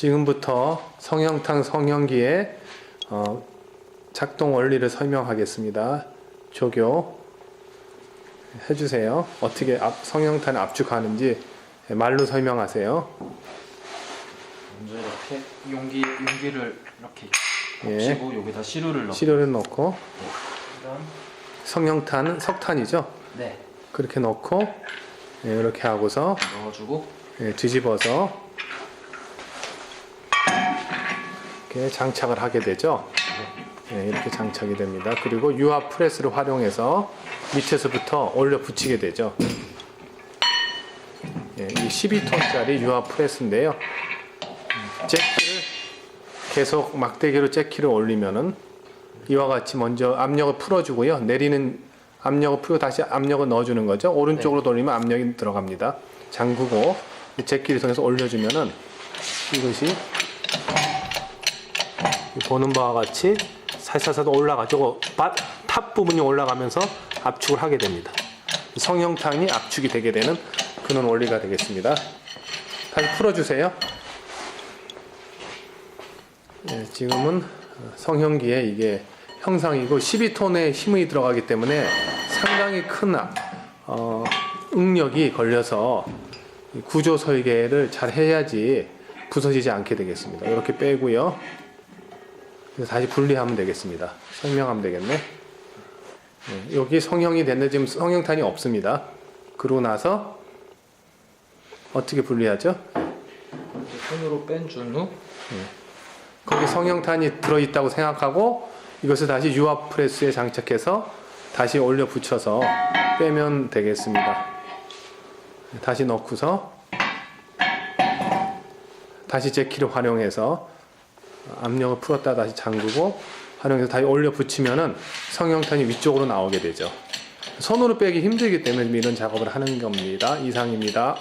지금부터 성형탕 성형기의 어, 작동 원리를 설명하겠습니다. 조교 해주세요. 어떻게 압, 성형탄을 압축하는지 말로 설명하세요. 먼저 이렇게 용기 용기를 이렇게 예. 겹치고 여기다 시루를 넣고 시료를 넣고 이런 성형탄은 석탄이죠. 네 그렇게 넣고 예, 이렇게 하고서 넣어주고 예, 뒤집어서 이렇게 장착을 하게 되죠. 예, 이렇게 장착이 됩니다. 그리고 유압 프레스를 활용해서 밑에서부터 올려 붙이게 되죠. 예, 이 12톤짜리 유압 프레스인데요. 잭키를 계속 막대기로 잭키를 올리면은 이와 같이 먼저 압력을 풀어주고요. 내리는 압력을 풀고 다시 압력을 넣어주는 거죠. 오른쪽으로 돌리면 압력이 들어갑니다. 잠그고 이 잭키를 통해서 올려주면은 이것이 보는 바와 같이 살살살 올라가지고 바- 탑 부분이 올라가면서 압축을 하게 됩니다. 성형탕이 압축이 되게 되는 그런 원리가 되겠습니다. 다시 풀어주세요. 예, 지금은 성형기에 이게 형상이고 12톤의 힘이 들어가기 때문에 상당히 큰 어, 응력이 걸려서 이 구조 설계를 잘 해야지 부서지지 않게 되겠습니다. 이렇게 빼고요. 다시 분리하면 되겠습니다. 설명하면 되겠네. 예, 여기 성형이 됐는데 지금 성형탄이 없습니다. 그러고 나서 어떻게 분리하죠? 손으로 뺀 준 후 거기 성형탄이 들어있다고 생각하고 이것을 다시 유압 프레스에 장착해서 다시 올려 붙여서 빼면 되겠습니다. 다시 넣고서 다시 제키를 활용해서 압력을 풀었다 다시 잠그고 활용해서 다시 올려 붙이면은 성형탄이 위쪽으로 나오게 되죠. 손으로 빼기 힘들기 때문에 이런 작업을 하는 겁니다. 이상입니다.